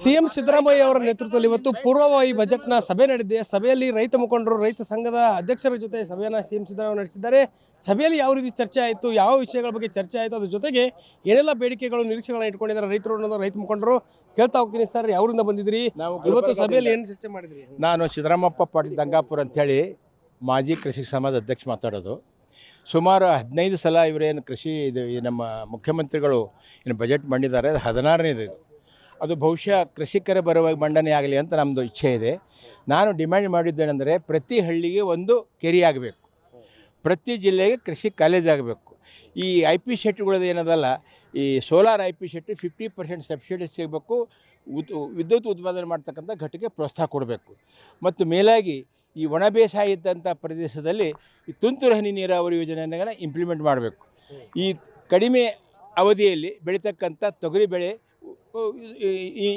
CM Siddaramaiah ಅವರ ನೇತೃತ್ವದಲ್ಲಿ ಇವತ್ತು ಪೂರ್ವಭಾವಿ ಬಜೆಟ್ನ ಸಭೆ ನಡೆದಿದೆ. ಸಭೆಯಲ್ಲಿ ರೈತ ಮುಖಂಡರು ರೈತ ಸಂಘದ ಅಧ್ಯಕ್ಷರ ಜೊತೆ ಸಭೆಯನ್ನು ಸಿಎಂ ಸಿದ್ದರಾಮಯ್ಯ ನಡೆಸಿದ್ದಾರೆ. ಸಭೆಯಲ್ಲಿ ಯಾವ ರೀತಿ ಚರ್ಚೆ ಆಯಿತು ಯಾವ ವಿಷಯಗಳ ಬಗ್ಗೆ ಚರ್ಚೆ ಆಯಿತು ಅದ್ರ ಜೊತೆಗೆ ಏನೆಲ್ಲ ಬೇಡಿಕೆಗಳು ನಿರೀಕ್ಷೆಗಳನ್ನ ಇಟ್ಕೊಂಡಿದ್ದಾರೆ ರೈತರು ಅನ್ನೋದು ರೈತ ಮುಖಂಡರು ಕೇಳ್ತಾ ಹೋಗ್ತೀನಿ ಸರ್. ಯಾವರಿಂದ ಬಂದಿದ್ರಿ ನಾವು ಇವತ್ತು ಸಭೆಯಲ್ಲಿ ಏನು ಚರ್ಚೆ ಮಾಡಿದ್ರಿ? ನಾನು ಸಿದ್ದರಾಮಪ್ಪ ಪಾಟೀಲ್ ದಂಗಾಪುರ ಅಂಥೇಳಿ ಮಾಜಿ ಕೃಷಿ ಸಮಾಜ ಅಧ್ಯಕ್ಷ ಮಾತಾಡೋದು. ಸುಮಾರು ಹದಿನೈದು ಸಲ ಇವರೇನು ಕೃಷಿ ಇದು ನಮ್ಮ ಮುಖ್ಯಮಂತ್ರಿಗಳು ಏನು ಬಜೆಟ್ ಮಾಡಿದ್ದಾರೆ ಅದು ಹದಿನಾರನೇದು ಇದು. ಅದು ಬಹುಶಃ ಕೃಷಿಕರ ಬರುವ ಮಂಡನೆ ಆಗಲಿ ಅಂತ ನಮ್ಮದು ಇಚ್ಛೆ ಇದೆ. ನಾನು ಡಿಮ್ಯಾಂಡ್ ಮಾಡಿದ್ದೇನೆಂದರೆ ಪ್ರತಿ ಹಳ್ಳಿಗೆ ಒಂದು ಕೆರಿ ಆಗಬೇಕು. ಪ್ರತಿ ಜಿಲ್ಲೆಗೆ ಕೃಷಿ ಕಾಲೇಜ್ ಆಗಬೇಕು. ಈ ಐ ಪಿ ಶೆಟ್ಗಳದ್ದು ಏನದಲ್ಲ, ಈ solar I P set fifty percent subsidy ಸಿಗಬೇಕು. ಉತ್, ವಿದ್ಯುತ್ ಉತ್ಪಾದನೆ ಮಾಡ್ತಕ್ಕಂಥ ಘಟಕ್ಕೆ ಪ್ರೋತ್ಸಾಹ ಕೊಡಬೇಕು. ಮತ್ತು ಮೇಲಾಗಿ ಈ ಒಣ ಬೇಸಾಯ ಇದ್ದಂಥ ಪ್ರದೇಶದಲ್ಲಿ ಈ ತುಂತುರು ಹನಿ ನೀರಾವರಿ ಯೋಜನೆಯನ್ನು ಇಂಪ್ಲಿಮೆಂಟ್ ಮಾಡಬೇಕು. ಈ ಕಡಿಮೆ ಅವಧಿಯಲ್ಲಿ ಬೆಳೀತಕ್ಕಂಥ ತೊಗರಿ ಬೆಳೆ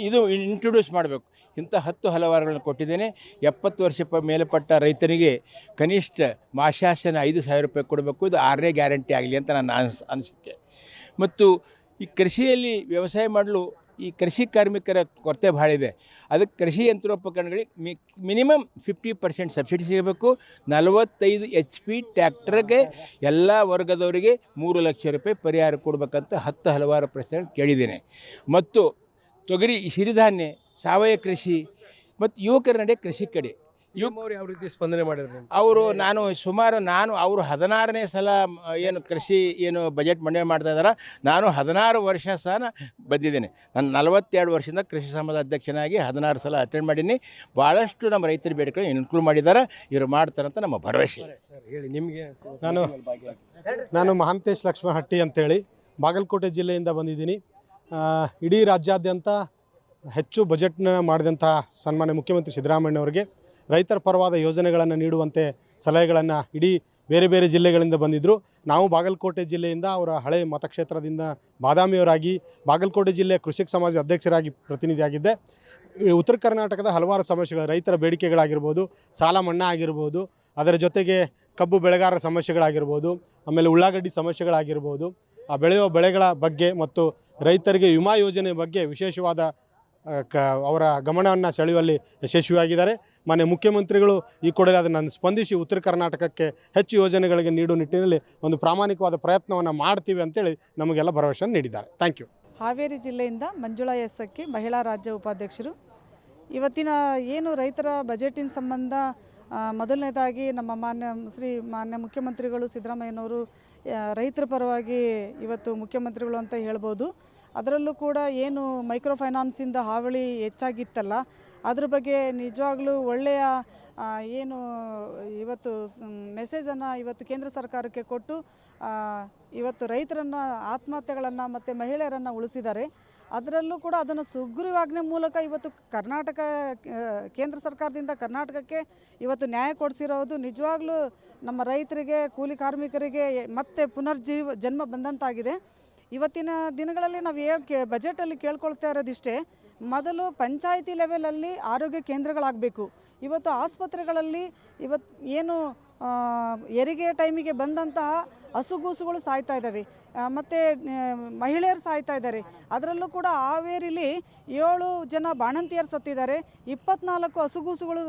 ಇದು ಇಂಟ್ರೊಡ್ಯೂಸ್ ಮಾಡಬೇಕು. ಇಂಥ ಹತ್ತು ಹಲವಾರುಗಳನ್ನು ಕೊಟ್ಟಿದ್ದೇನೆ. ಎಪ್ಪತ್ತು ವರ್ಷ ಪ, ಮೇಲ್ಪಟ್ಟ ರೈತನಿಗೆ ಕನಿಷ್ಠ ಮಾಶಾಸನ ಐದು ಸಾವಿರ ರೂಪಾಯಿ ಕೊಡಬೇಕು. ಇದು ಆರನೇ ಗ್ಯಾರಂಟಿ ಆಗಲಿ ಅಂತ ನನ್ನ ಅನಿಸ್, ಅನಿಸಿಕೆ. ಮತ್ತು ಈ ಕೃಷಿಯಲ್ಲಿ ವ್ಯವಸಾಯ ಮಾಡಲು ಈ ಕೃಷಿ ಕಾರ್ಮಿಕರ ಕೊರತೆ ಭಾಳ ಇದೆ. ಅದಕ್ಕೆ ಕೃಷಿ ಯಂತ್ರೋಪಕರಣಗಳಿಗೆ ಮಿ, ಮಿನಿಮಮ್ ಫಿಫ್ಟಿ ಪರ್ಸೆಂಟ್ ಸಬ್ಸಿಡಿ ಸಿಗಬೇಕು. ನಲವತ್ತೈದು ಎಚ್ ಪಿ ಟ್ಯಾಕ್ಟರ್ಗೆ ಎಲ್ಲ ವರ್ಗದವರಿಗೆ ಮೂರು ಲಕ್ಷ ರೂಪಾಯಿ ಪರಿಹಾರ ಕೊಡಬೇಕಂತ ಹತ್ತು ಹಲವಾರು ಪ್ರಶ್ನೆ ಕೇಳಿದ್ದೇನೆ. ಮತ್ತು ತೊಗರಿ, ಸಿರಿಧಾನ್ಯ, ಸಾವಯವ ಕೃಷಿ, ಮತ್ತು ಯುವಕರ ನಡೆ ಕೃಷಿ ಕಡೆ. ಅವ್ರು ಯಾವ ರೀತಿ ಸ್ಪಂದನೆ ಮಾಡಿದ್ರು ಅವರು ನಾನು ಸುಮಾರು ನಾನು ಅವರು ಹದಿನಾರನೇ ಸಲ ಏನು ಕೃಷಿ ಏನು ಬಜೆಟ್ ಮಂಡನೆ ಮಾಡ್ತಾ ಇದ್ದಾರೆ. ನಾನು ಹದಿನಾರು ವರ್ಷ ಸಹ ಬಂದಿದ್ದೀನಿ. ನಾನು ನಲವತ್ತೆರಡು ವರ್ಷದಿಂದ ಕೃಷಿ ಸಮಾಜದ ಅಧ್ಯಕ್ಷನಾಗಿ ಹದಿನಾರು ಸಲ ಅಟೆಂಡ್ ಮಾಡೀನಿ. ಭಾಳಷ್ಟು ನಮ್ಮ ರೈತರ ಬೇಡಿಕೆಗಳು ಇನ್ಕ್ಲೂಡ್ ಮಾಡಿದ್ದಾರೆ. ಇವರು ಮಾಡ್ತಾರಂತ ನಮ್ಮ ಭರವಸೆ. ಸರ್ ಹೇಳಿ ನಿಮಗೆ ನಾನು ನಾನು ಮಹಾಂತೇಶ್ ಲಕ್ಷ್ಮಣ ಹಟ್ಟಿ ಅಂತೇಳಿ ಬಾಗಲಕೋಟೆ ಜಿಲ್ಲೆಯಿಂದ ಬಂದಿದ್ದೀನಿ. ಇಡೀ ರಾಜ್ಯಾದ್ಯಂತ ಹೆಚ್ಚು ಬಜೆಟ್ನ ಮಾಡಿದಂಥ ಸನ್ಮಾನ್ಯ ಮುಖ್ಯಮಂತ್ರಿ ಸಿದ್ದರಾಮಯ್ಯನವರಿಗೆ ರೈತರ ಪರವಾದ ಯೋಜನೆಗಳನ್ನು ನೀಡುವಂತೆ ಸಲಹೆಗಳನ್ನು ಇಡೀ ಬೇರೆ ಬೇರೆ ಜಿಲ್ಲೆಗಳಿಂದ ಬಂದಿದ್ದರು ನಾವು ಬಾಗಲಕೋಟೆ ಜಿಲ್ಲೆಯಿಂದ ಅವರ ಹಳೆ ಮತಕ್ಷೇತ್ರದಿಂದ ಬಾದಾಮಿಯವರಾಗಿ ಬಾಗಲಕೋಟೆ ಜಿಲ್ಲೆಯ ಕೃಷಿಕ ಸಮಾಜ ಅಧ್ಯಕ್ಷರಾಗಿ ಪ್ರತಿನಿಧಿಯಾಗಿದ್ದೆ. ಉತ್ತರ ಕರ್ನಾಟಕದ ಹಲವಾರು ಸಮಸ್ಯೆಗಳು, ರೈತರ ಬೇಡಿಕೆಗಳಾಗಿರ್ಬೋದು, ಸಾಲ ಮನ್ನಾ ಆಗಿರ್ಬೋದು, ಅದರ ಜೊತೆಗೆ ಕಬ್ಬು ಬೆಳೆಗಾರರ ಸಮಸ್ಯೆಗಳಾಗಿರ್ಬೋದು, ಆಮೇಲೆ ಉಳ್ಳಾಗಡ್ಡಿ ಸಮಸ್ಯೆಗಳಾಗಿರ್ಬೋದು. ಆ ಬೆಳೆಯುವ ಬೆಳೆಗಳ ಬಗ್ಗೆ ಮತ್ತು ರೈತರಿಗೆ ವಿಮಾ ಯೋಜನೆ ಬಗ್ಗೆ ವಿಶೇಷವಾದ ಕ, ಅವರ ಗಮನವನ್ನು ಸೆಳೆಯುವಲ್ಲಿ ಯಶಸ್ವಿಯಾಗಿದ್ದಾರೆ. ಮಾನ್ಯ ಮುಖ್ಯಮಂತ್ರಿಗಳು ಈ ಕೂಡಲೇ ಅದನ್ನು ಸ್ಪಂದಿಸಿ ಉತ್ತರ ಕರ್ನಾಟಕಕ್ಕೆ ಹೆಚ್ಚು ಯೋಜನೆಗಳಿಗೆ ನೀಡುವ ನಿಟ್ಟಿನಲ್ಲಿ ಒಂದು ಪ್ರಾಮಾಣಿಕವಾದ ಪ್ರಯತ್ನವನ್ನು ಮಾಡ್ತೀವಿ ಅಂತೇಳಿ ನಮಗೆಲ್ಲ ಭರವಸೆಯನ್ನು ನೀಡಿದ್ದಾರೆ. ಥ್ಯಾಂಕ್ ಯು ಹಾವೇರಿ ಜಿಲ್ಲೆಯಿಂದ ಮಂಜುಳಾ ಎಸ್ ಅಕ್ಕಿ ಮಹಿಳಾ ರಾಜ್ಯ ಉಪಾಧ್ಯಕ್ಷರು. ಇವತ್ತಿನ ಏನು ರೈತರ ಬಜೆಟಿನ ಸಂಬಂಧ ಮೊದಲನೇದಾಗಿ ನಮ್ಮ ಮಾನ್ಯ ಶ್ರೀ ಮಾನ್ಯ ಮುಖ್ಯಮಂತ್ರಿಗಳು ಸಿದ್ದರಾಮಯ್ಯನವರು ರೈತರ ಪರವಾಗಿ ಇವತ್ತು ಮುಖ್ಯಮಂತ್ರಿಗಳು ಅಂತ ಹೇಳ್ಬೋದು. ಅದರಲ್ಲೂ ಕೂಡ ಏನು ಮೈಕ್ರೋ ಫೈನಾನ್ಸಿಂದ ಹಾವಳಿ ಹೆಚ್ಚಾಗಿತ್ತಲ್ಲ, ಅದ್ರ ಬಗ್ಗೆ ನಿಜವಾಗ್ಲೂ ಒಳ್ಳೆಯ ಏನು ಇವತ್ತು ಮೆಸೇಜನ್ನು ಇವತ್ತು ಕೇಂದ್ರ ಸರ್ಕಾರಕ್ಕೆ ಕೊಟ್ಟು ಇವತ್ತು ರೈತರನ್ನು ಆತ್ಮಹತ್ಯೆಗಳನ್ನು ಮತ್ತು ಮಹಿಳೆಯರನ್ನು ಉಳಿಸಿದ್ದಾರೆ. ಅದರಲ್ಲೂ ಕೂಡ ಅದನ್ನು ಸುಗ್ರೀವಾಜ್ಞೆ ಮೂಲಕ ಇವತ್ತು ಕರ್ನಾಟಕ ಕೇಂದ್ರ ಸರ್ಕಾರದಿಂದ ಕರ್ನಾಟಕಕ್ಕೆ ಇವತ್ತು ನ್ಯಾಯ ಕೊಡಿಸಿರೋದು ನಿಜವಾಗ್ಲೂ ನಮ್ಮ ರೈತರಿಗೆ, ಕೂಲಿ ಕಾರ್ಮಿಕರಿಗೆ ಮತ್ತೆ ಪುನರ್ಜೀವ, ಜನ್ಮ ಬಂದಂತಾಗಿದೆ. ಇವತ್ತಿನ ದಿನಗಳಲ್ಲಿ ನಾವು ಹೇಗೆ ಬಜೆಟಲ್ಲಿ ಕೇಳ್ಕೊಳ್ತಾ ಇರೋದಿಷ್ಟೇ, ಮೊದಲು ಪಂಚಾಯಿತಿ ಲೆವೆಲಲ್ಲಿ ಆರೋಗ್ಯ ಕೇಂದ್ರಗಳಾಗಬೇಕು. ಇವತ್ತು ಆಸ್ಪತ್ರೆಗಳಲ್ಲಿ ಇವತ್ತು ಏನು ಹೆರಿಗೆ ಟೈಮಿಗೆ ಬಂದಂತಹ ಹಸುಗೂಸುಗಳು ಸಾಯ್ತಾ ಇದ್ದಾವೆ. ಮತ್ತು ಮಹಿಳೆಯರು ಸಾಯ್ತಾ ಇದ್ದಾರೆ. ಅದರಲ್ಲೂ ಕೂಡ ಹಾವೇರಿಲಿ ಏಳು ಜನ ಬಾಣಂತಿಯರು ಸತ್ತಿದ್ದಾರೆ, ಇಪ್ಪತ್ನಾಲ್ಕು ಹಸುಗೂಸುಗಳು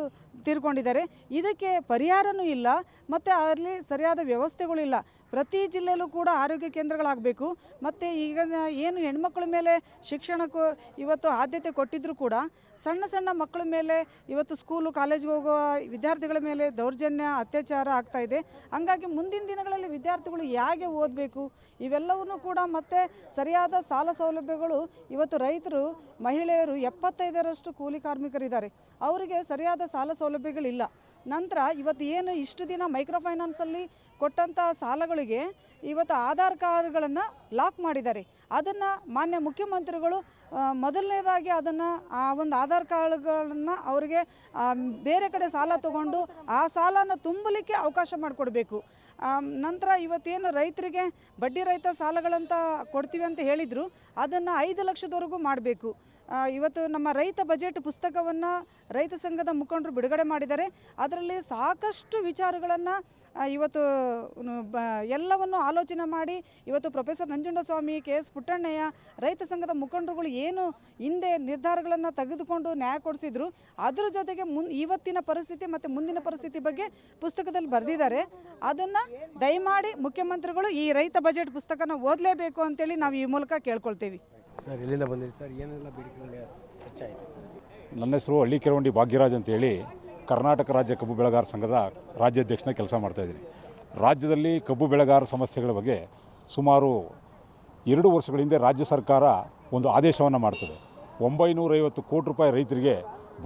ತೀರ್ಕೊಂಡಿದ್ದಾರೆ. ಇದಕ್ಕೆ ಪರಿಹಾರನೂ ಇಲ್ಲ, ಮತ್ತು ಅಲ್ಲಿ ಸರಿಯಾದ ವ್ಯವಸ್ಥೆಗಳಿಲ್ಲ ಪ್ರತಿ ಜಿಲ್ಲೆಯಲ್ಲೂ ಕೂಡ ಆರೋಗ್ಯ ಕೇಂದ್ರಗಳಾಗಬೇಕು, ಮತ್ತು ಈಗ ಏನು ಹೆಣ್ಮಕ್ಳ ಮೇಲೆ ಶಿಕ್ಷಣಕ್ಕೂ ಇವತ್ತು ಆದ್ಯತೆ ಕೊಟ್ಟಿದ್ದರೂ ಕೂಡ, ಸಣ್ಣ ಸಣ್ಣ ಮಕ್ಕಳ ಮೇಲೆ ಇವತ್ತು ಸ್ಕೂಲು, ಕಾಲೇಜ್ಗೆ ಹೋಗುವ ವಿದ್ಯಾರ್ಥಿಗಳ ಮೇಲೆ ದೌರ್ಜನ್ಯ, ಅತ್ಯಾಚಾರ ಆಗ್ತಾ ಇದೆ. ಹಂಗಾಗಿ ಮುಂದಿನ ದಿನಗಳಲ್ಲಿ ವಿದ್ಯಾರ್ಥಿಗಳು ಹೇಗೆ ಓದಬೇಕು, ಇವೆಲ್ಲವನ್ನೂ ಕೂಡ ಮತ್ತೆ ಸರಿಯಾದ ಸಾಲ ಸೌಲಭ್ಯಗಳು ಇವತ್ತು ರೈತರು ಮಹಿಳೆಯರು ಎಪ್ಪತ್ತೈದರಷ್ಟು ಕೂಲಿ ಕಾರ್ಮಿಕರಿದ್ದಾರೆ. ಅವರಿಗೆ ಸರಿಯಾದ ಸಾಲ ಸೌಲಭ್ಯಗಳಿಲ್ಲ. ನಂತರ ಇವತ್ತು ಏನು ಇಷ್ಟು ದಿನ ಮೈಕ್ರೋ ಫೈನಾನ್ಸಲ್ಲಿ ಕೊಟ್ಟಂಥ ಸಾಲಗಳಿಗೆ ಇವತ್ತು ಆಧಾರ್ ಕಾರ್ಡ್ಗಳನ್ನು ಲಾಕ್ ಮಾಡಿದ್ದಾರೆ. ಅದನ್ನು ಮಾನ್ಯ ಮುಖ್ಯಮಂತ್ರಿಗಳು ಮೊದಲನೇದಾಗಿ ಅದನ್ನು, ಆ, ಒಂದು ಆಧಾರ್ ಕಾರ್ಡ್ಗಳನ್ನು ಅವರಿಗೆ ಬೇರೆ ಕಡೆ ಸಾಲ ತಗೊಂಡು ಆ ಸಾಲನ ತುಂಬಲಿಕ್ಕೆ ಅವಕಾಶ ಮಾಡಿಕೊಡ್ಬೇಕು. ನಂತರ ಇವತ್ತೇನು ರೈತರಿಗೆ ಬಡ್ಡಿ ರಹಿತ ಸಾಲಗಳಂತ ಕೊಡ್ತೀವಿ ಅಂತ ಹೇಳಿದರು. ಅದನ್ನು ಐದು ಲಕ್ಷದವರೆಗೂ ಮಾಡಬೇಕು. ಇವತ್ತು ನಮ್ಮ ರೈತ ಬಜೆಟ್ ಪುಸ್ತಕವನ್ನು ರೈತ ಸಂಘದ ಮುಖಂಡರು ಬಿಡುಗಡೆ ಮಾಡಿದ್ದಾರೆ. ಅದರಲ್ಲಿ ಸಾಕಷ್ಟು ವಿಚಾರಗಳನ್ನು ಇವತ್ತು ಬ, ಎಲ್ಲವನ್ನು ಆಲೋಚನೆ ಮಾಡಿ ಇವತ್ತು professor Nanjundaswamy, K S Puttannaiah, ರೈತ ಸಂಘದ ಮುಖಂಡರುಗಳು ಏನು ಹಿಂದೆ ನಿರ್ಧಾರಗಳನ್ನು ತೆಗೆದುಕೊಂಡು ನ್ಯಾಯ ಕೊಡಿಸಿದ್ರು, ಅದರ ಜೊತೆಗೆ ಮುನ್, ಇವತ್ತಿನ ಪರಿಸ್ಥಿತಿ ಮತ್ತು ಮುಂದಿನ ಪರಿಸ್ಥಿತಿ ಬಗ್ಗೆ ಪುಸ್ತಕದಲ್ಲಿ ಬರೆದಿದ್ದಾರೆ. ಅದನ್ನು ದಯಮಾಡಿ ಮುಖ್ಯಮಂತ್ರಿಗಳು ಈ ರೈತ ಬಜೆಟ್ ಪುಸ್ತಕನ ಓದಲೇಬೇಕು ಅಂತೇಳಿ ನಾವು ಈ ಮೂಲಕ ಕೇಳ್ಕೊಳ್ತೀವಿ. ಸರ್, ಎಲ್ಲಿಂದ ಬಂದಿರಿ ಸರ್? ಏನೆಲ್ಲ ಚರ್ಚೆ ಆಯಿತು? ನನ್ನ ಹೆಸರು ಹಳ್ಳಿ ಕೆರವಂಡಿ ಭಾಗ್ಯರಾಜ್ ಅಂತೇಳಿ ಕರ್ನಾಟಕ ರಾಜ್ಯ ಕಬ್ಬು ಬೆಳೆಗಾರ ಸಂಘದ ರಾಜ್ಯಾಧ್ಯಕ್ಷನ ಕೆಲಸ ಮಾಡ್ತಾಯಿದ್ದೀನಿ ರಾಜ್ಯದಲ್ಲಿ ಕಬ್ಬು ಬೆಳೆಗಾರ ಸಮಸ್ಯೆಗಳ ಬಗ್ಗೆ ಸುಮಾರು ಎರಡು ವರ್ಷಗಳ ಹಿಂದೆ ರಾಜ್ಯ ಸರ್ಕಾರ ಒಂದು ಆದೇಶವನ್ನು ಮಾಡ್ತದೆ. ಒಂಬೈನೂರೈವತ್ತು ಕೋಟಿ ರೂಪಾಯಿ ರೈತರಿಗೆ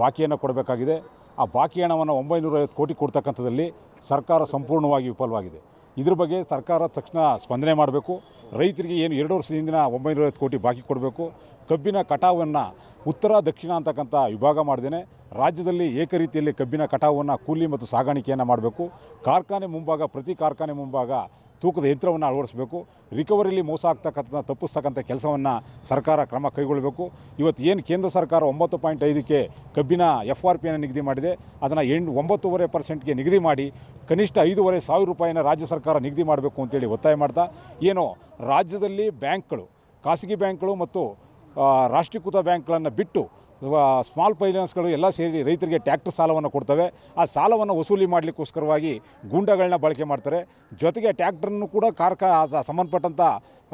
ಬಾಕಿಯನ್ನು ಕೊಡಬೇಕಾಗಿದೆ. ಆ ಬಾಕಿ ಹಣವನ್ನು ಒಂಬೈನೂರೈವತ್ತು ಕೋಟಿ ಕೊಡ್ತಕ್ಕಂಥದ್ದಲ್ಲಿ ಸರ್ಕಾರ ಸಂಪೂರ್ಣವಾಗಿ ವಿಫಲವಾಗಿದೆ. ಇದ್ರ ಬಗ್ಗೆ ಸರ್ಕಾರ ತಕ್ಷಣ ಸ್ಪಂದನೆ ಮಾಡಬೇಕು. ರೈತರಿಗೆ ಏನು ಎರಡು ವರ್ಷದ ಹಿಂದಿನ ಒಂಬೈನೂರೈವತ್ತು ಕೋಟಿ ಬಾಕಿ ಕೊಡಬೇಕು. ಕಬ್ಬಿನ ಕಟಾವನ್ನು ಉತ್ತರ, ದಕ್ಷಿಣ ಅಂತಕ್ಕಂಥ ವಿಭಾಗ ಮಾಡಿದ್ದೇನೆ ರಾಜ್ಯದಲ್ಲಿ ಏಕರೀತಿಯಲ್ಲಿ ಕಬ್ಬಿನ ಕಟಾವನ್ನು ಕೂಲಿ ಮತ್ತು ಸಾಗಾಣಿಕೆಯನ್ನು ಮಾಡಬೇಕು. ಕಾರ್ಖಾನೆ ಮುಂಭಾಗ, ಪ್ರತಿ ಕಾರ್ಖಾನೆ ಮುಂಭಾಗ ತೂಕದ ಯಂತ್ರವನ್ನು ಅಳವಡಿಸಬೇಕು, ರಿಕವರಿಲಿ ಮೋಸ ಆಗ್ತಕ್ಕಂಥ, ತಪ್ಪಿಸ್ತಕ್ಕಂಥ ಕೆಲಸವನ್ನು ಸರ್ಕಾರ ಕ್ರಮ ಕೈಗೊಳ್ಳಬೇಕು. ಇವತ್ತು ಏನು ಕೇಂದ್ರ ಸರ್ಕಾರ ಒಂಬತ್ತು ಪಾಯಿಂಟ್ ಐದಕ್ಕೆ ಕಬ್ಬಿನ ಎಫ್ ಆರ್ ಪಿಯನ್ನು ನಿಗದಿ ಮಾಡಿದೆ, ಅದನ್ನು ಎಂಟು, ಒಂಬತ್ತೂವರೆ ಪರ್ಸೆಂಟ್ಗೆ ನಿಗದಿ ಮಾಡಿ, ಕನಿಷ್ಠ ಐದೂವರೆ ಸಾವಿರ ರೂಪಾಯಿನ ರಾಜ್ಯ ಸರ್ಕಾರ ನಿಗದಿ ಮಾಡಬೇಕು ಅಂತೇಳಿ ಒತ್ತಾಯ ಮಾಡ್ತಾ, ಏನೋ ರಾಜ್ಯದಲ್ಲಿ ಬ್ಯಾಂಕ್ಗಳು, ಖಾಸಗಿ ಬ್ಯಾಂಕ್ಗಳು ಮತ್ತು ರಾಷ್ಟ್ರೀಕೃತ ಬ್ಯಾಂಕ್ಗಳನ್ನು ಬಿಟ್ಟು ಸ್ಮಾಲ್ ಫೈನಾನ್ಸ್ಗಳು ಎಲ್ಲ ಸೇರಿ ರೈತರಿಗೆ ಟ್ಯಾಕ್ಟರ್ ಸಾಲವನ್ನು ಕೊಡ್ತವೆ. ಆ ಸಾಲವನ್ನು ವಸೂಲಿ ಮಾಡಲಿಕ್ಕೋಸ್ಕರವಾಗಿ ಗೂಂಡಗಳನ್ನ ಬಳಕೆ ಮಾಡ್ತಾರೆ. ಜೊತೆಗೆ ಟ್ಯಾಕ್ಟ್ರನ್ನು ಕೂಡ ಕಾರ್ಕ ಸಂಬಂಧಪಟ್ಟಂಥ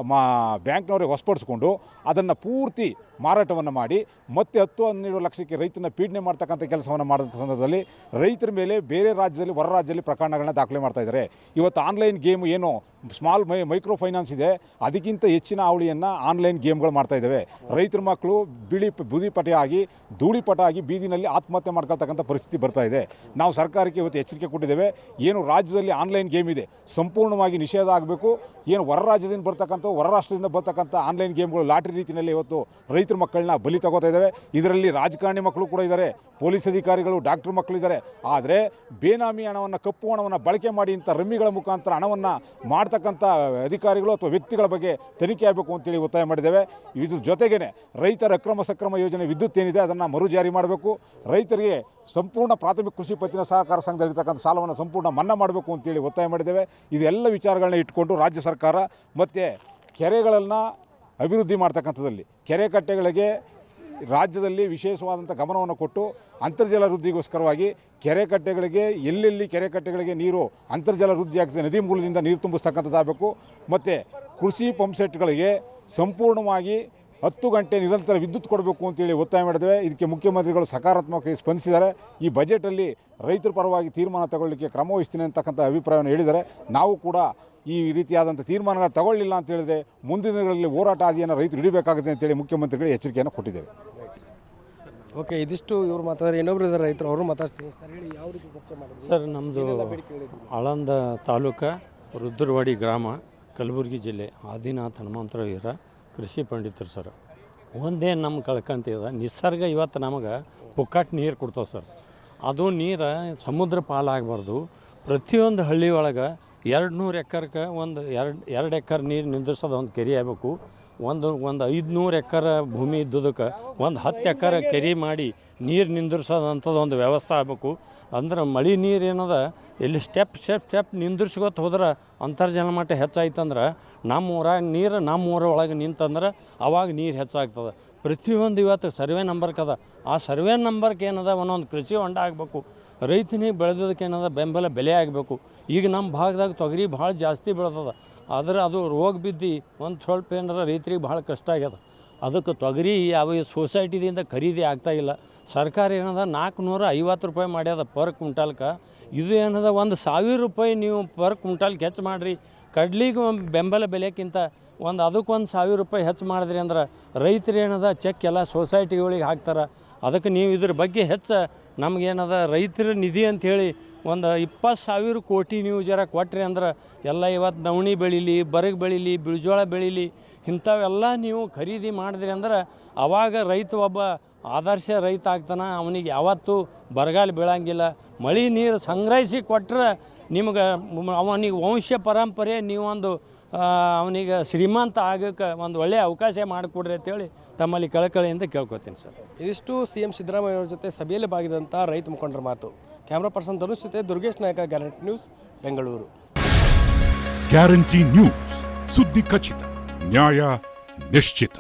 ಮಾ, ಬ್ಯಾಂಕ್ನವರಿಗೆ ಹೊಸಪಡಿಸ್ಕೊಂಡು ಅದನ್ನು ಪೂರ್ತಿ ಮಾರಾಟವನ್ನು ಮಾಡಿ ಮತ್ತೆ ಹತ್ತು ಹನ್ನೆರಡು ಲಕ್ಷಕ್ಕೆ ರೈತನ ಪೀಡನೆ ಮಾಡ್ತಕ್ಕಂಥ ಕೆಲಸವನ್ನು ಮಾಡಿದಂಥ ಸಂದರ್ಭದಲ್ಲಿ ರೈತರ ಮೇಲೆ ಬೇರೆ ರಾಜ್ಯದಲ್ಲಿ, ಹೊರ ರಾಜ್ಯದಲ್ಲಿ ಪ್ರಕರಣಗಳನ್ನ ದಾಖಲೆ ಮಾಡ್ತಾ ಇದ್ದಾರೆ. ಇವತ್ತು ಆನ್ಲೈನ್ ಗೇಮ್ ಏನು ಸ್ಮಾಲ್ ಮೈ, ಮೈಕ್ರೋ ಫೈನಾನ್ಸ್ ಇದೆ, ಅದಕ್ಕಿಂತ ಹೆಚ್ಚಿನ ಅವಳಿಯನ್ನು ಆನ್ಲೈನ್ ಗೇಮ್ಗಳು ಮಾಡ್ತಾ ಇದ್ದಾವೆ. ರೈತರ ಮಕ್ಕಳು ಬಿಳಿ ಬೂದಿಪಟ ಆಗಿ ಧೂಳಿಪಟ ಆಗಿ ಬೀದಿನಲ್ಲಿ ಆತ್ಮಹತ್ಯೆ ಮಾಡ್ಕೊಳ್ತಕ್ಕಂಥ ಪರಿಸ್ಥಿತಿ ಬರ್ತಾ ಇದೆ. ನಾವು ಸರ್ಕಾರಕ್ಕೆ ಇವತ್ತು ಎಚ್ಚರಿಕೆ ಕೊಟ್ಟಿದ್ದೇವೆ, ಏನು ರಾಜ್ಯದಲ್ಲಿ ಆನ್ಲೈನ್ ಗೇಮ್ ಇದೆ, ಸಂಪೂರ್ಣವಾಗಿ ನಿಷೇಧ ಆಗಬೇಕು, ಏನು ಹೊರ ರಾಜ್ಯದಿಂದ ಬರ್ತಕ್ಕಂಥ ಹೊರ ರಾಷ್ಟ್ರದಿಂದ ಬರ್ತಕ್ಕಂಥ ಆನ್ಲೈನ್ ಗೇಮ್ಗಳು ಲಾಟ್ರಿ ರೀತಿಯಲ್ಲಿ ಇವತ್ತು ರೈತರ ಮಕ್ಕಳನ್ನ ಬಲಿ ತಗೋತಾ ಇದ್ದಾವೆ ಇದರಲ್ಲಿ ರಾಜಕಾರಣಿ ಮಕ್ಕಳು ಕೂಡ ಇದ್ದಾರೆ ಪೊಲೀಸ್ ಅಧಿಕಾರಿಗಳು ಡಾಕ್ಟರ್ ಮಕ್ಕಳಿದ್ದಾರೆ ಆದರೆ ಬೇನಾಮಿ ಹಣವನ್ನು, ಕಪ್ಪು ಹಣವನ್ನು ಬಳಕೆ ಮಾಡಿ ಇಂಥ ರಮ್ಮಿಗಳ ಮುಖಾಂತರ ಹಣವನ್ನು ಮಾಡ್ತಕ್ಕಂಥ ಅಧಿಕಾರಿಗಳು ಅಥವಾ ವ್ಯಕ್ತಿಗಳ ಬಗ್ಗೆ ತನಿಖೆ ಆಗಬೇಕು ಅಂತೇಳಿ ಒತ್ತಾಯ ಮಾಡಿದ್ದೇವೆ. ಇದ್ರ ಜೊತೆಗೇ ರೈತರ ಅಕ್ರಮ ಸಕ್ರಮ ಯೋಜನೆ ವಿದ್ಯುತ್ ಏನಿದೆ ಅದನ್ನು ಮರು ಜಾರಿ ಮಾಡಬೇಕು. ರೈತರಿಗೆ ಸಂಪೂರ್ಣ ಪ್ರಾಥಮಿಕ ಕೃಷಿ ಪತ್ತಿನ ಸಹಕಾರ ಸಂಘದಲ್ಲಿರ್ತಕ್ಕಂಥ ಸಾಲವನ್ನು ಸಂಪೂರ್ಣ ಮನ್ನಾ ಮಾಡಬೇಕು ಅಂತೇಳಿ ಒತ್ತಾಯ ಮಾಡಿದ್ದೇವೆ. ಇದೆಲ್ಲ ವಿಚಾರಗಳನ್ನ ಇಟ್ಕೊಂಡು ರಾಜ್ಯ ಸರ್ಕಾರ ಮತ್ತು ಕೆರೆಗಳನ್ನು ಅಭಿವೃದ್ಧಿ ಮಾಡ್ತಕ್ಕಂಥದ್ದಲ್ಲಿ ಕೆರೆ ಕಟ್ಟೆಗಳಿಗೆ ರಾಜ್ಯದಲ್ಲಿ ವಿಶೇಷವಾದಂಥ ಗಮನವನ್ನು ಕೊಟ್ಟು ಅಂತರ್ಜಲ ವೃದ್ಧಿಗೋಸ್ಕರವಾಗಿ ಕೆರೆ ಕಟ್ಟೆಗಳಿಗೆ, ಎಲ್ಲೆಲ್ಲಿ ಕೆರೆ ಕಟ್ಟೆಗಳಿಗೆ ನೀರು ಅಂತರ್ಜಲ ವೃದ್ಧಿ ಆಗ್ತದೆ, ನದಿ ಮೂಲದಿಂದ ನೀರು ತುಂಬಿಸ್ತಕ್ಕಂಥದ್ದಾಗಬೇಕು. ಮತ್ತು ಕೃಷಿ ಪಂಪ್ಸೆಟ್ಗಳಿಗೆ ಸಂಪೂರ್ಣವಾಗಿ ಹತ್ತು ಗಂಟೆ ನಿರಂತರ ವಿದ್ಯುತ್ ಕೊಡಬೇಕು ಅಂತೇಳಿ ಒತ್ತಾಯ ಮಾಡಿದ್ದೇವೆ. ಇದಕ್ಕೆ ಮುಖ್ಯಮಂತ್ರಿಗಳು ಸಕಾರಾತ್ಮಕವಾಗಿ ಸ್ಪಂದಿಸಿದ್ದಾರೆ. ಈ ಬಜೆಟಲ್ಲಿ ರೈತರ ಪರವಾಗಿ ತೀರ್ಮಾನ ತಗೊಳ್ಳಿಕ್ಕೆ ಕ್ರಮ ವಹಿಸ್ತೀನಿ ಅಂತಕ್ಕಂಥ ಅಭಿಪ್ರಾಯವನ್ನು ಹೇಳಿದ್ದಾರೆ. ನಾವು ಕೂಡ ಈ ರೀತಿಯಾದಂಥ ತೀರ್ಮಾನಗಳು ತಗೊಳ್ಳಿಲ್ಲ ಅಂತ ಹೇಳಿದ್ರೆ ಮುಂದಿನ ದಿನಗಳಲ್ಲಿ ಹೋರಾಟ ಆದಿಯನ್ನು ರೈತರು ಹಿಡಿಬೇಕಾಗುತ್ತೆ ಅಂತೇಳಿ ಮುಖ್ಯಮಂತ್ರಿಗಳು ಎಚ್ಚರಿಕೆಯನ್ನು ಕೊಟ್ಟಿದ್ದೇವೆ. ಓಕೆ ಇದಿಷ್ಟು ಇವರು ಮಾತಾಡಿದ್ರೆ ಇನ್ನೊಬ್ರು ಇದ್ದಾರೆ ರೈತರು ಅವರು ಮಾತಾಡ್ತೀನಿ ಸರ್ ಹೇಳಿ ಯಾವ ರೀತಿ ಚರ್ಚೆ ಮಾಡಿದ್ರು? ಸರ್ ನಮ್ಮದು ಆಳಂದ ತಾಲೂಕು ರುದ್ರವಾಡಿ ಗ್ರಾಮ ಕಲಬುರಗಿ ಜಿಲ್ಲೆ ಆದಿನಾಥ್ ಹನುಮಂತರಾಯರ ಕೃಷಿ ಪಂಡಿತರು ಸರ್. ಒಂದೇ ನಮ್ಮ ಕಳ್ಕಂತಿದ ನಿಸರ್ಗ ಇವತ್ತು ನಮಗೆ ಪುಕ್ಕಾಟ್ ನೀರು ಕೊಡ್ತಾವೆ ಸರ್. ಅದು ನೀರು ಸಮುದ್ರ ಪಾಲಾಗಬಾರ್ದು. ಪ್ರತಿಯೊಂದು ಹಳ್ಳಿ ಒಳಗೆ ಎರಡು ನೂರು ಎಕರ್ಗೆ ಒಂದು ಎರಡು ಎರಡು ಎಕರೆ ನೀರು ನಿಂದ್ರಿಸೋದು ಒಂದು ಕೆರೆ ಆಗಬೇಕು. ಒಂದು ಒಂದು ಐದುನೂರು ಎಕರೆ ಭೂಮಿ ಇದ್ದುದಕ್ಕೆ ಒಂದು ಹತ್ತು ಎಕರೆ ಕೆರೆ ಮಾಡಿ ನೀರು ನಿಂದಿರ್ಸೋದಂಥದ್ದು ಒಂದು ವ್ಯವಸ್ಥೆ ಆಗಬೇಕು. ಅಂದ್ರೆ ಮಳೆ ನೀರು ಏನದ ಇಲ್ಲಿ ಸ್ಟೆಪ್ ಸ್ಟೆಪ್ ಸ್ಟೆಪ್ ನಿಂದಿರ್ಸ್ಕೊತ ಹೋದ್ರೆ ಅಂತರ್ಜಲ ಮಟ್ಟ ಹೆಚ್ಚಾಯ್ತಂದ್ರೆ ನಮ್ಮ ಊರಾಗ ನೀರು ನಮ್ಮ ಊರ ಒಳಗೆ ನಿಂತಂದ್ರೆ ಅವಾಗ ನೀರು ಹೆಚ್ಚಾಗ್ತದೆ. ಪ್ರತಿಯೊಂದು ಇವತ್ತು ಸರ್ವೆ ನಂಬರ್ಗೆ ಅದ. ಆ ಸರ್ವೆ ನಂಬರ್ಗೆ ಏನದ, ಒಂದೊಂದು ಕೃಷಿ ಹೊಂಡ ಆಗಬೇಕು. ರೈತನಿಗೆ ಬೆಳೆದೋದಕ್ಕೆ ಏನದ, ಬೆಂಬಲ ಬೆಲೆ ಆಗಬೇಕು. ಈಗ ನಮ್ಮ ಭಾಗದಾಗ ತೊಗರಿ ಭಾಳ ಜಾಸ್ತಿ ಬೆಳೆದದ. ಆದ್ರೆ ಅದು ರೋಗ ಬಿದ್ದು ಒಂದು ಸ್ವಲ್ಪ ಏನಾರ ರೈತರಿಗೆ ಭಾಳ ಕಷ್ಟ ಆಗ್ಯದ. ಅದಕ್ಕೆ ತೊಗರಿ ಯಾವ ಸೊಸೈಟಿದಿಂದ ಖರೀದಿ ಆಗ್ತಾಯಿಲ್ಲ ಸರ್ಕಾರ ಏನದ ನಾಲ್ಕುನೂರ ಐವತ್ತು ರೂಪಾಯಿ ಮಾಡ್ಯದ ಪರ್ ಕ್ವಿಂಟಾಲ್ಗೆ ಇದು ಏನದ ಒಂದು ಸಾವಿರ ರೂಪಾಯಿ ನೀವು ಪರ್ ಕ್ವಿಂಟಾಲ್ಗೆ ಹೆಚ್ಚು ಮಾಡಿರಿ. ಕಡ್ಲಿಗೆ ಒಂದು ಬೆಂಬಲ ಬೆಲೆಕ್ಕಿಂತ ಒಂದು ಅದಕ್ಕೊಂದು ಸಾವಿರ ರೂಪಾಯಿ ಹೆಚ್ಚು ಮಾಡಿದ್ರಿ ಅಂದ್ರೆ ರೈತರು ಏನದ ಚೆಕ್ ಎಲ್ಲ ಸೊಸೈಟಿಗಳಿಗೆ ಹಾಕ್ತಾರೆ. ಅದಕ್ಕೆ ನೀವು ಇದ್ರ ಬಗ್ಗೆ ಹೆಚ್ಚು ನಮಗೇನದ ರೈತರ ನಿಧಿ ಅಂಥೇಳಿ ಒಂದು ಇಪ್ಪತ್ತು ಸಾವಿರ ಕೋಟಿ ನೀವು ಜರ ಕೊಟ್ರಿ ಅಂದ್ರೆ ಎಲ್ಲ ಇವತ್ತು ನವಣಿ ಬೆಳೀಲಿ, ಬರಗ್ ಬೆಳೀಲಿ, ಬಿಳಿಜೋಳ ಬೆಳೀಲಿ, ಇಂಥವೆಲ್ಲ ನೀವು ಖರೀದಿ ಮಾಡಿದ್ರಿ ಅಂದ್ರೆ ಅವಾಗ ರೈತ ಒಬ್ಬ ಆದರ್ಶ ರೈತ ಆಗ್ತಾನೆ. ಅವನಿಗೆ ಯಾವತ್ತೂ ಬರಗಾಲ ಬೀಳಂಗಿಲ್ಲ. ಮಳೆ ನೀರು ಸಂಗ್ರಹಿಸಿ ಕೊಟ್ಟರೆ ನಿಮ್ಗೆ ಅವನಿಗೆ ವಂಶ ಪರಂಪರೆ ನೀವೊಂದು ಅವನಿಗೆ ಶ್ರೀಮಂತ ಆಗೋಕ್ಕೆ ಒಂದು ಒಳ್ಳೆಯ ಅವಕಾಶ ಮಾಡಿಕೊಡ್ರಿ ಅಂತೇಳಿ ತಮ್ಮಲ್ಲಿ ಕಳಕಳಿಯಿಂದ ಕೇಳ್ಕೊತೀನಿ ಸರ್. ಇದಿಷ್ಟು ಸಿ ಎಂ ಸಿದ್ದರಾಮಯ್ಯ ಅವರ ಜೊತೆ ಸಭೆಯಲ್ಲಿ ಬಾಗಿದಂಥ ರೈತ ಮುಖಂಡರ ಮಾತು. ಕ್ಯಾಮ್ರಾ ಪರ್ಸನ್ ಧನುಷ್ ಜೊತೆ Durgesh Nayak guarantee news Bengaluru guarantee news ಸುದ್ದಿ ಖಚಿತ ನ್ಯಾಯ ನಿಶ್ಚಿತ